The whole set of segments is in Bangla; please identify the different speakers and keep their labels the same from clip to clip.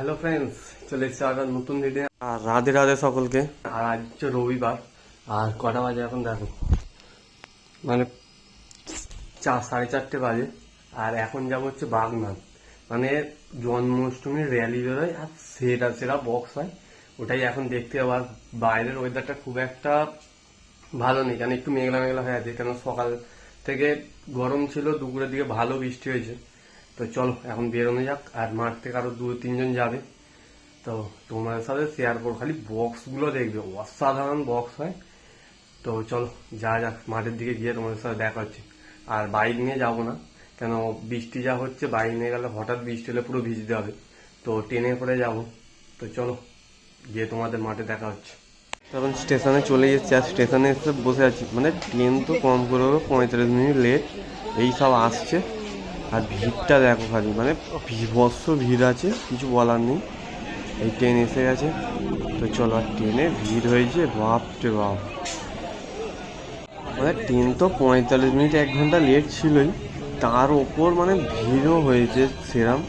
Speaker 1: হ্যালো ফ্রেন্ডস চলে এসেছে একটা নতুন ভিডিও আর রাধে রাধে সকলকে। আর আজ হচ্ছে রবিবার আর কটা বাজে এখন দেখো? মানে চার সাড়ে চারটে বাজে আর এখন যাব হচ্ছে বাগনান। মানে জন্মাষ্টমীর র্যালি বেরোয় আর সেরা সেরা বক্স হয়। ওটাই এখন দেখতে আবার বাইরের ওয়েদারটা খুব একটা ভালো নেই কারণ একটু মেঘলা মেঘলা হয়ে আছে। কেন সকাল থেকে গরম ছিল দুপুরের দিকে ভালো বৃষ্টি হয়েছে। তো চলো, এখন বেরোনো যাক, আর মাঠ থেকে আরও দু তিনজন যাবে। তো তোমাদের সাথে শেয়ার করো খালি বক্সগুলো দেখবে, অসাধারণ বক্স হয়। তো চলো, যা যাক, মাঠের দিকে গিয়ে তোমাদের সাথে দেখা হচ্ছে। আর বাইক নিয়ে যাব না, কেন বৃষ্টি যা হচ্ছে, বাইক নিয়ে গেলে হঠাৎ বৃষ্টি হলে পুরো ভিজতে হবে। তো ট্রেনে করে যাব। তো চলো, গিয়ে তোমাদের মাঠে দেখা হচ্ছে। তখন স্টেশনে চলে এসেছি, আর স্টেশনে এসে বসে আছি। মানে ট্রেন তো কম করে পঁয়তাল্লিশ মিনিট লেট এই সব আসছে। আর ভিড়টা দেখো খালি মানে বিভৎস ভিড় আছে, কিছু বলার নেই। এই ট্রেন এসে গেছে। তো চলো, আর ট্রেনে ভিড় হয়েছে বাপরে বাপ। মানে ট্রেন তো পঁয়তাল্লিশ মিনিট, এক ঘণ্টা লেট ছিলই। তার ওপর মানে ভিড়ও হয়েছে সেরাম।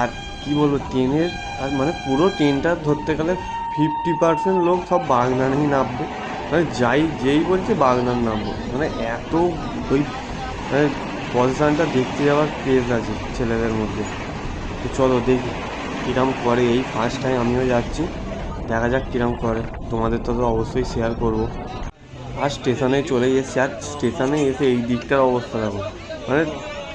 Speaker 1: আর কি বলব ট্রেনের আর মানে পুরো ট্রেনটা ধরতে গেলে ফিফটি পার্সেন্ট লোক সব বাগনানেই নামবে। মানে যাই, যেই বলছে বাগনান নামবো। মানে এত ওই মানে পজিশনটা দেখতে যাওয়ার ক্রেজ আছে ছেলেদের মধ্যে। তো চলো দেখি কিরম করে। এই ফার্স্ট টাইম আমিও যাচ্ছি। দেখা যাক কিরম করে। তোমাদের তো অবশ্যই শেয়ার করব। আর স্টেশনে চলে এসেছি আর স্টেশনে এসে এই দিকটার অবস্থা দেখো। মানে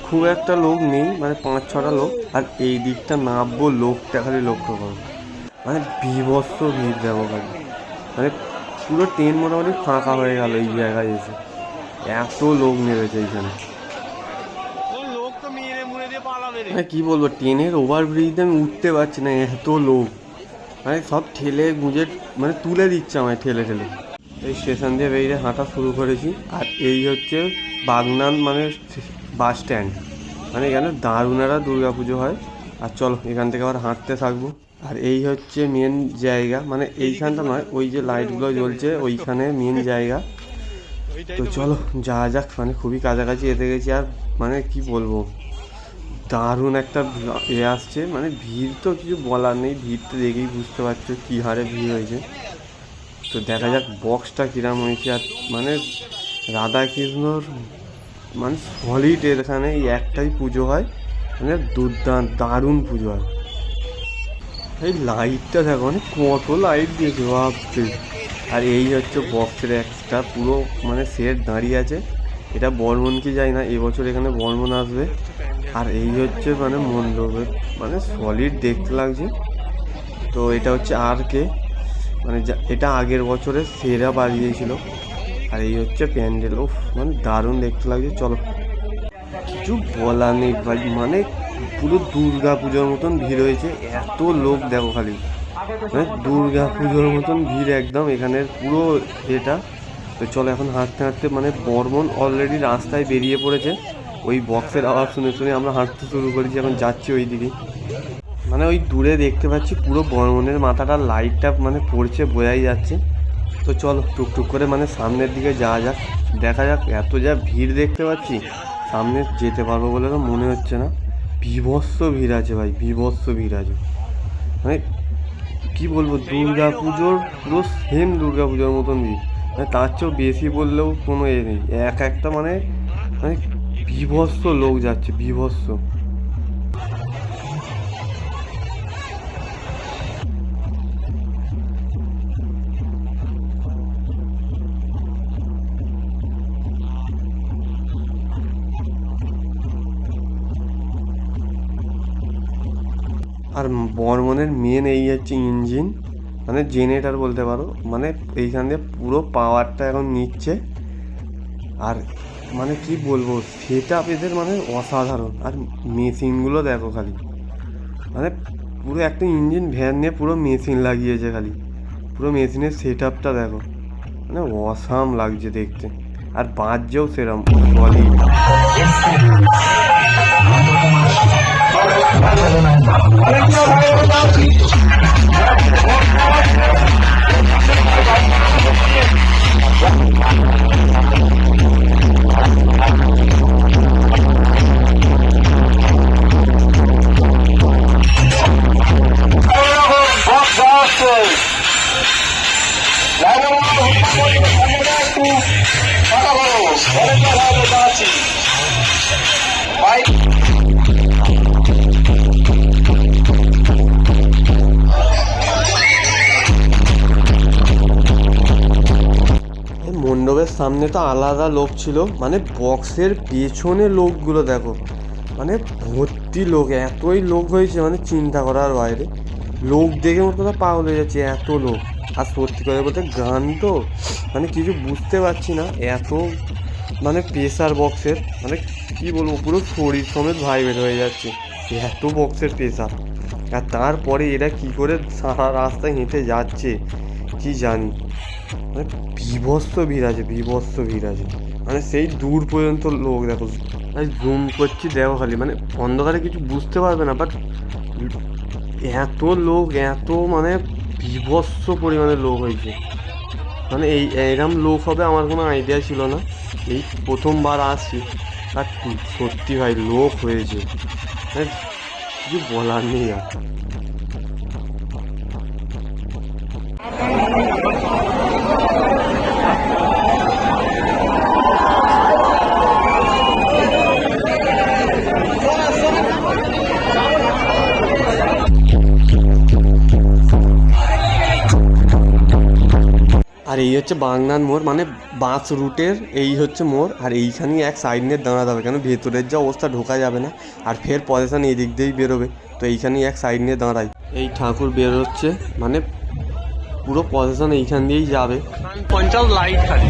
Speaker 1: খুব একটা লোক নেই মানে পাঁচ ছটা লোক। আর এই দিকটা নামবো লোকটা খালি লক্ষ্য করো। মানে বিভৎস ভিড় দেখো খালি। মানে পুরো ট্রেন মোটামুটি ফাঁকা হয়ে গেল এই জায়গায় এসে। এত লোক নেমেছে এইখানে। মানে কি বলব, ট্রেনের ওভার ব্রিজে আমি উঠতে পারছি না, এত লোক মানে সব ঠেলে গুঁজে মানে তুলে দিচ্ছে আমায় ঠেলে ঠেলে। এই স্টেশন দিয়ে বেরিয়ে হাঁটা শুরু করেছি, আর এই হচ্ছে বাগনান মানে বাস স্ট্যান্ড মানে এখানে দারুণারা পুজো হয়। আর চলো, এখান থেকে আবার হাঁটতে থাকব। আর এই হচ্ছে মেন জায়গা মানে এইখানটা নয়, ওই যে লাইটগুলো জ্বলছে, ওইখানে মেন জায়গা। তো চলো যা যাক মানে খুবই কাছাকাছি এতে গেছি, আর মানে কি বলব? দারুণ একটা এ আসছে। মানে ভিড় তো কিছু বলার নেই ভিড়টা দেখেই বুঝতে পারছ কী হারে ভিড় হয়েছে। তো দেখা যাক বক্সটা কিরাম হয়েছে। আর মানে রাধাকৃষ্ণর মানে সলিড এখানে এই একটাই পুজো হয়। মানে দুর্দান্ত, দারুণ পুজো হয়। এই লাইটটা দেখো মানে কত লাইট দিয়েছে, বাপরে। আর এই হচ্ছে বক্সের একটা পুরো মানে সেট দাঁড়িয়ে আছে। এটা বর্মন কি যায় না, এবছর এখানে বর্মন আসবে। আর এই হচ্ছে মানে মণ্ডপের মানে সলিড দেখতে লাগছে। তো এটা হচ্ছে আর কে মানে এটা আগের বছরের সেরা বাড়িয়েছিল আর এই হচ্ছে প্যান্ডেল ও মানে দারুণ দেখতে লাগছে, চলো। কিছু বলার নেই ভাই মানে পুরো দুর্গা পুজোর মতন ভিড় হয়েছে, এত লোক দেখো খালি। মানে দুর্গা পুজোর মতন ভিড় একদম, এখানের পুরো এটা। তো চলো এখন হাঁটতে হাঁটতে মানে বর্মন অলরেডি রাস্তায় বেরিয়ে পড়েছে। ওই বক্সের আওয়াজ শুনে শুনে আমরা হাঁটতে শুরু করেছি, এখন যাচ্ছি ওই দিকে মানে ওই দূরে দেখতে পাচ্ছি পুরো বর্মনের মাথাটা লাইটটা মানে পড়ছে বোঝাই যাচ্ছে। তো চল টুকটুক করে মানে সামনের দিকে যাওয়া যাক। দেখা যাক এত যা ভিড় দেখতে পাচ্ছি, সামনে যেতে পারব বলে তো মনে হচ্ছে না। বিভৎস ভিড় আছে ভাই, বিভৎস ভিড় আছে। মানে কি বলব দুর্গা পুজোর পুরো সেম দুর্গা পুজোর মতন ভিড়। মানে তার চেয়েও বেশি বললেও কোনো এ নেই। এক একটা মানে মানে বিভৎস লোক যাচ্ছে, বিভৎস। আর বর্মনের মেন এই হচ্ছে ইঞ্জিন মানে জেনারেটার বলতে পারো। মানে এইখান দিয়ে পুরো পাওয়ারটা এখন নিচ্ছে। আর মানে কি বলব সেট আপ এদের মানে অসাধারণ। আর মেশিনগুলো দেখো খালি। মানে পুরো একটা ইঞ্জিন ভ্যান নিয়ে পুরো মেশিন লাগিয়েছে খালি। পুরো মেশিনের সেট আপটা দেখো। মানে অসাম লাগছে দেখতে। আর বাঁচছেও সেরম বলি সামনে তো আলাদা লোক ছিল। মানে বক্সের পেছনে লোকগুলো দেখো। মানে ভর্তি লোক, এতই লোক হয়েছে মানে চিন্তা করার বাইরে। লোক দেখে মোট কথা পাগল হয়ে যাচ্ছে, এত লোক। আর সত্যি করে বলতে গান তো মানে কিছু বুঝতে পারছি না, এত মানে প্রেসার বক্সের মানে কি বলব, পুরো শরীর সমেত ভাইবেট হয়ে যাচ্ছে এত বক্সের প্রেসার আর তারপরে এরা কি করে সারা রাস্তায় হেঁটে যাচ্ছে কি জানি? মানে বিভৎস ভিড় আছে, বিভৎস ভিড় আছে। মানে সেই দূর পর্যন্ত লোক দেখো জুম করছি, দেখো খালি। মানে অন্ধকারে কিছু বুঝতে পারবে না বাট এত লোক, এত মানে বিভৎস পরিমাণে লোক হয়েছে। মানে এই, এরম লোক হবে আমার কোনো আইডিয়া ছিল না। এই প্রথমবার আসছি আর সত্যি ভাই, লোক হয়েছে। মানে কিছু বলার নেই আর। হচ্ছে বাগনান মোড় মানে বাঁশ রুটের এই হচ্ছে মোড়, আর এইখানেই এক সাইড নিয়ে দাঁড়াতে হবে, কেন ভেতরের যা অবস্থা ঢোকা যাবে না, আর ফের পজিশন এই দিক দিয়েই বেরোবে, তো এইখানেই এক সাইড নিয়ে দাঁড়াই। এই ঠাকুর বেরোচ্ছে মানে পুরো পজিশন এইখান দিয়েই যাবে।
Speaker 2: পঞ্চাশ লাইট খালি।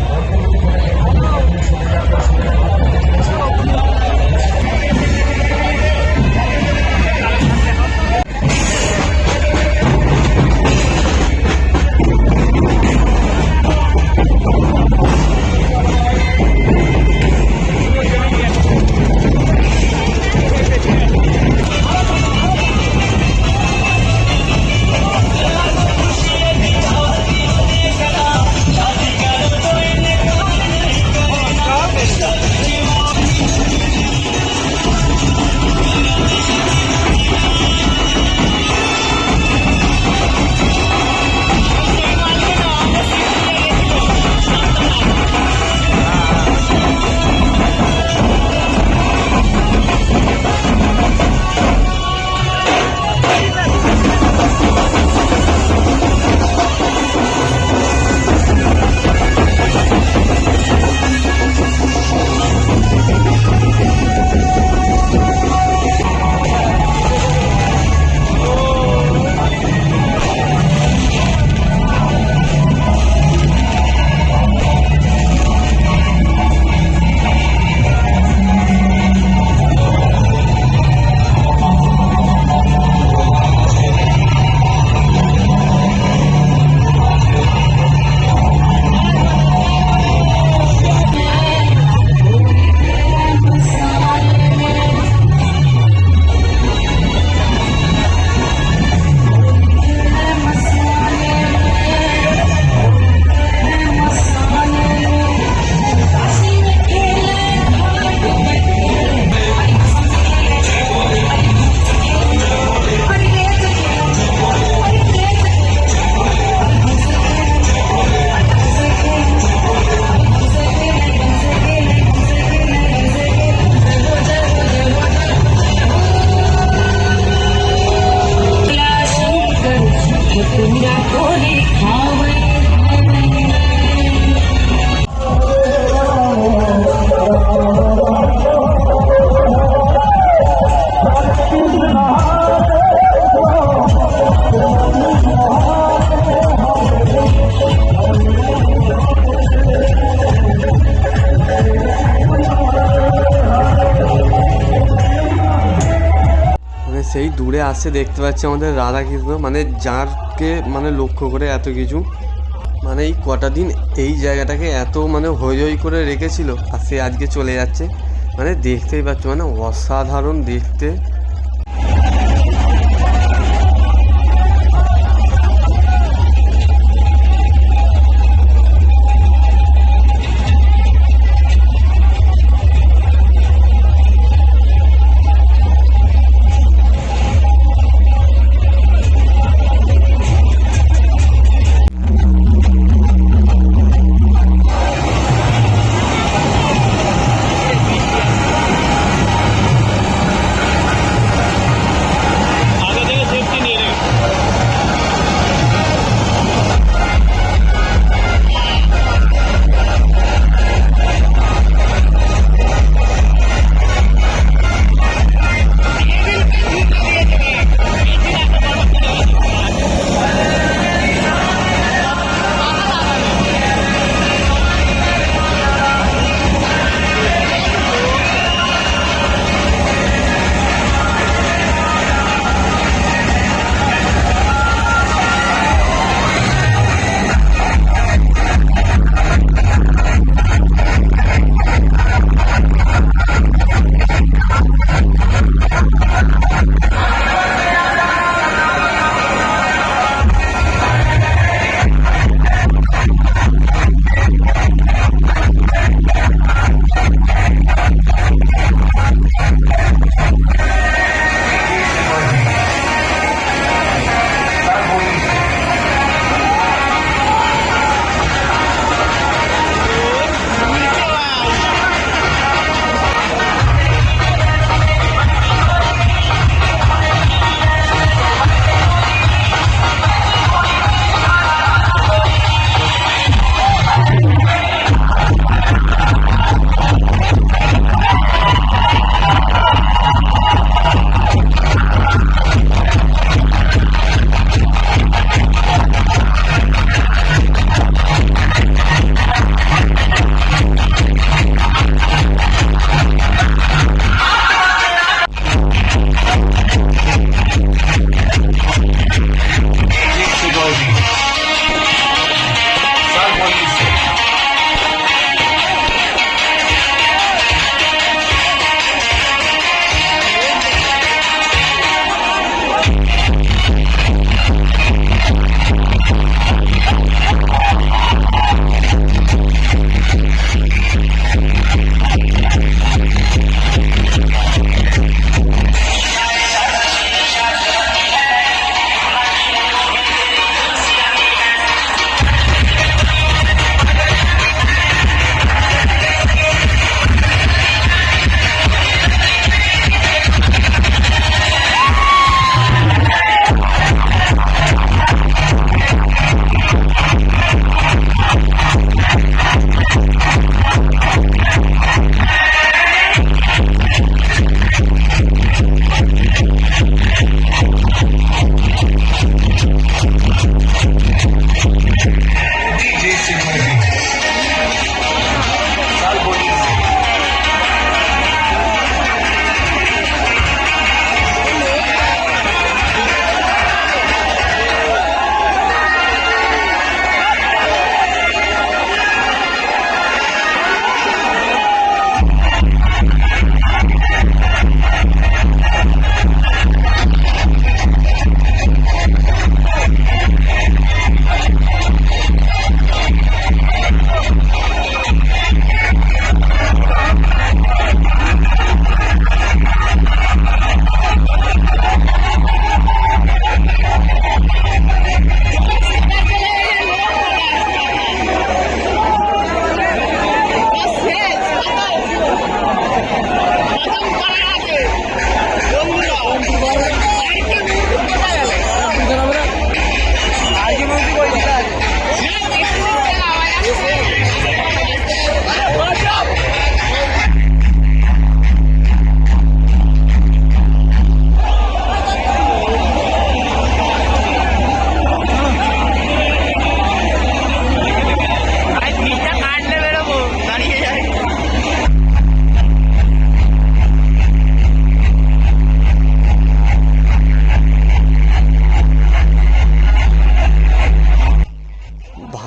Speaker 1: আসছে দেখতে পাচ্ছি আমাদের রাধাকৃষ্ণ মানে যারকে মানে লক্ষ্য করে এত কিছু। মানে এই কটা দিন এই জায়গাটাকে এত মানে হই করে রেখেছিল আর সে আজকে চলে যাচ্ছে। মানে দেখতেই পাচ্ছ মানে অসাধারণ দেখতে।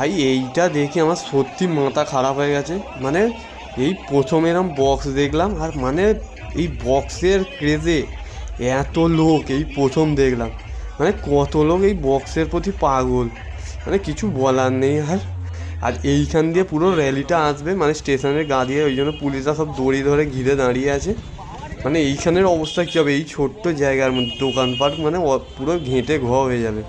Speaker 1: ভাই এইটা দেখে আমার সত্যি মাথা খারাপ হয়ে গেছে। মানে এই প্রথম এরম বক্স দেখলাম আর মানে এই বক্সের ক্রেজে এত লোক এই প্রথম দেখলাম। মানে কত লোক এই বক্সের প্রতি পাগল। মানে কিছু বলার নেই আর। আর এইখান দিয়ে পুরো র্যালিটা আসবে মানে স্টেশনের গা দিয়ে ওই জন্য পুলিশরা সব দড়ি ধরে ঘিরে দাঁড়িয়ে আছে। মানে এইখানের অবস্থা কী হবে? এই ছোট্ট জায়গার মধ্যে দোকানপাট মানে পুরো ঘেঁটে ঘ হয়ে যাবে।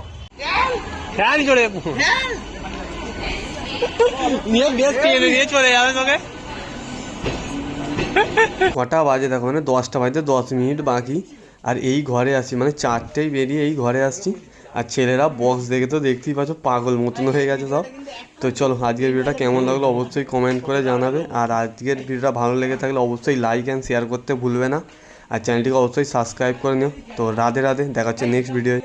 Speaker 2: নিয়ে বেশ টেনে নিয়ে চলে যাবে তোকে।
Speaker 1: কটা বাজে দেখো মানে দশটা বাজতে দশ মিনিট বাকি। আর এই ঘরে আসি মানে চারটেই বেরিয়ে এই ঘরে আসছি। আর ছেলেরা বক্স দেখে তো দেখতেই পাচ্ছ পাগল মতন হয়ে গেছে সব। তো চলো আজকের ভিডিওটা কেমন লাগল অবশ্যই কমেন্ট করে জানাবে। আর আজকের ভিডিওটা ভালো লেগে থাকলে অবশ্যই লাইক অ্যান্ড শেয়ার করতে ভুলবে না। আর চ্যানেলটিকে অবশ্যই সাবস্ক্রাইব করে নিও। তো রাধে রাধে দেখা হচ্ছে নেক্সট ভিডিও